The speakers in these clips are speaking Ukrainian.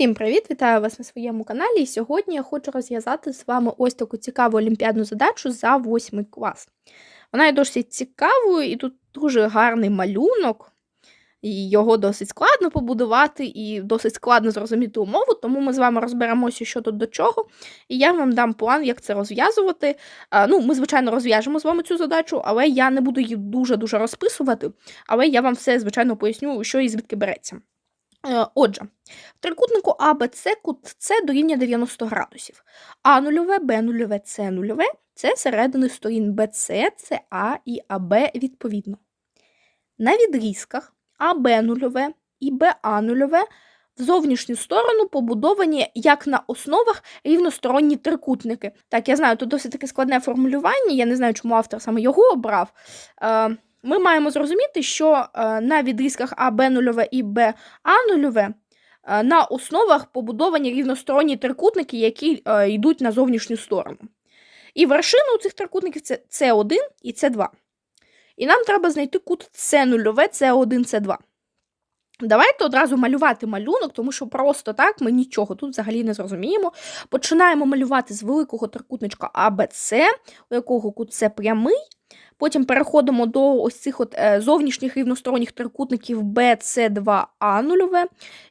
Всім привіт! Вітаю вас на своєму каналі. І сьогодні я хочу розв'язати з вами ось таку цікаву олімпіадну задачу за 8 клас. Вона є досить цікавою, і тут дуже гарний малюнок, і його досить складно побудувати, і досить складно зрозуміти умову, тому ми з вами розберемося, що тут до чого. І я вам дам план, як це розв'язувати. Ну, Ми, звичайно, розв'яжемо з вами цю задачу, але я не буду її дуже-дуже розписувати, але я вам все, звичайно, поясню, що і звідки береться. Е, Отже, в трикутнику АБЦ кут С дорівнює 90 градусів. А нульове, Б нульове, С нульове це середини сторін БЦ, СА і АБ відповідно. На відрізках АБ нульове і БА нульове в зовнішню сторону побудовані як на основах рівносторонні трикутники. Так, я знаю, тут досить таке складне формулювання, я не знаю, чому автор саме його обрав. Ми маємо зрозуміти, що е, на відрізках АБ нульове і БА нульове е, на основах побудовані рівносторонні трикутники, які е, йдуть на зовнішню сторону. І вершина у цих трикутників це С1 і С2. І нам треба знайти кут С нульове, С1, С2. Давайте одразу малювати малюнок, тому що просто так ми нічого тут взагалі не зрозуміємо. Починаємо малювати з великого трикутничка АБЦ, у якого кут С прямий. Потім переходимо до ось цих от е, зовнішніх рівносторонніх трикутників BC2A0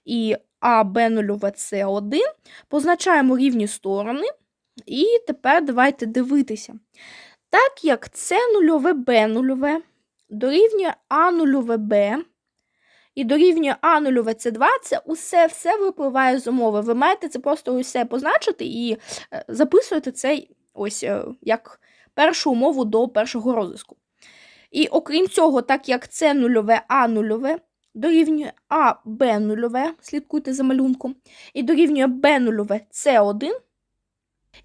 і AB0C1. Позначаємо рівні сторони. І тепер давайте дивитися. Так як С0 B0 дорівнює А0 Б і дорівнює А0 С2, це усе все випливає з умови. Ви маєте це просто усе позначити і е, записуєте це ось е, як першу умову до першого розв'язку. І окрім цього, так як це нульове А нульове дорівнює А Б нульове, слідкуйте за малюнком, і дорівнює Б нульове С1.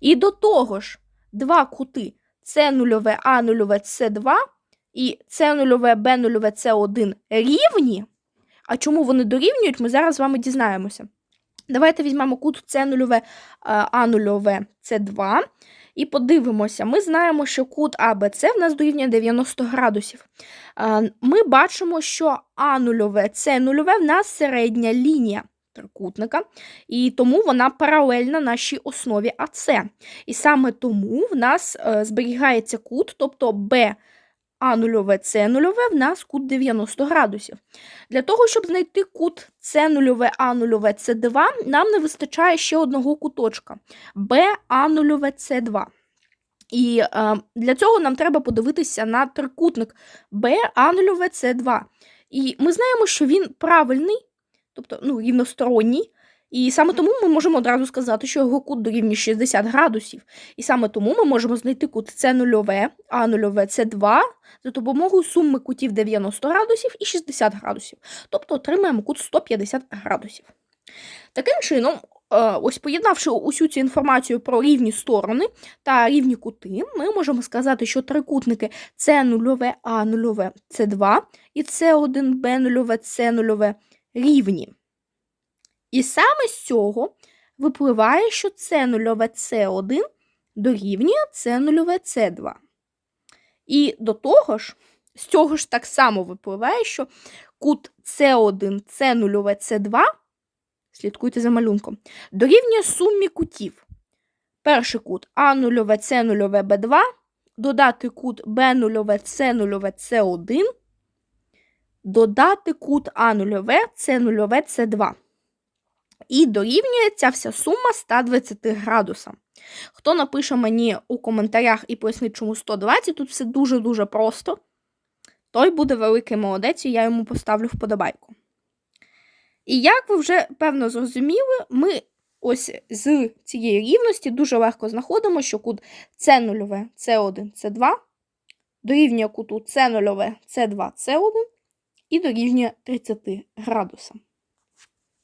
І до того ж, два кути С нульове А нульове С2 і С нульове Б нульове С1 рівні. А чому вони дорівнюють, ми зараз з вами дізнаємося. Давайте візьмемо кут С нульове А нульове С2. І подивимося, ми знаємо, що кут АБЦ в нас дорівнює 90 градусів. Ми бачимо, що А нульове, С нульове в нас середня лінія трикутника, і тому вона паралельна нашій основі АЦ. І саме тому в нас е, зберігається кут, тобто Б. А нульове С нульове в нас кут 90 градусів. Для того, щоб знайти кут С нульове А нульове С2, нам не вистачає ще одного куточка Б А нульове С2. І е, для цього нам треба подивитися на трикутник Б А нульове С2. І ми знаємо, що він правильний, тобто ну, рівносторонній. І саме тому ми можемо одразу сказати, що його кут дорівнює 60 градусів. І саме тому ми можемо знайти кут С нульове, А нульове, С2 за допомогою суми кутів 90 градусів і 60 градусів. Тобто отримаємо кут 150 градусів. Таким чином, ось поєднавши усю цю інформацію про рівні сторони та рівні кути, ми можемо сказати, що трикутники С нульове, А нульове, С2 і С1, Б нульове, С нульове рівні. І саме з цього випливає, що С нульове С1 дорівнює С нульове С2. І до того ж, з цього ж так само випливає, що кут С1, С нульове С2, слідкуйте за малюнком, дорівнює сумі кутів. Перший кут А нульове С нульове Б2, додати кут Б нульове С нульове С1, додати кут А нульове С нульове С2. І дорівнює ця вся сума 120 градусам. Хто напише мені у коментарях і пояснить, чому 120, тут все дуже-дуже просто, той буде великий молодець, і я йому поставлю вподобайку. І як ви вже певно зрозуміли, ми ось з цієї рівності дуже легко знаходимо, що кут С 0 С1, С2 дорівнює куту С 0 С2, С1 і дорівнює 30 градусам.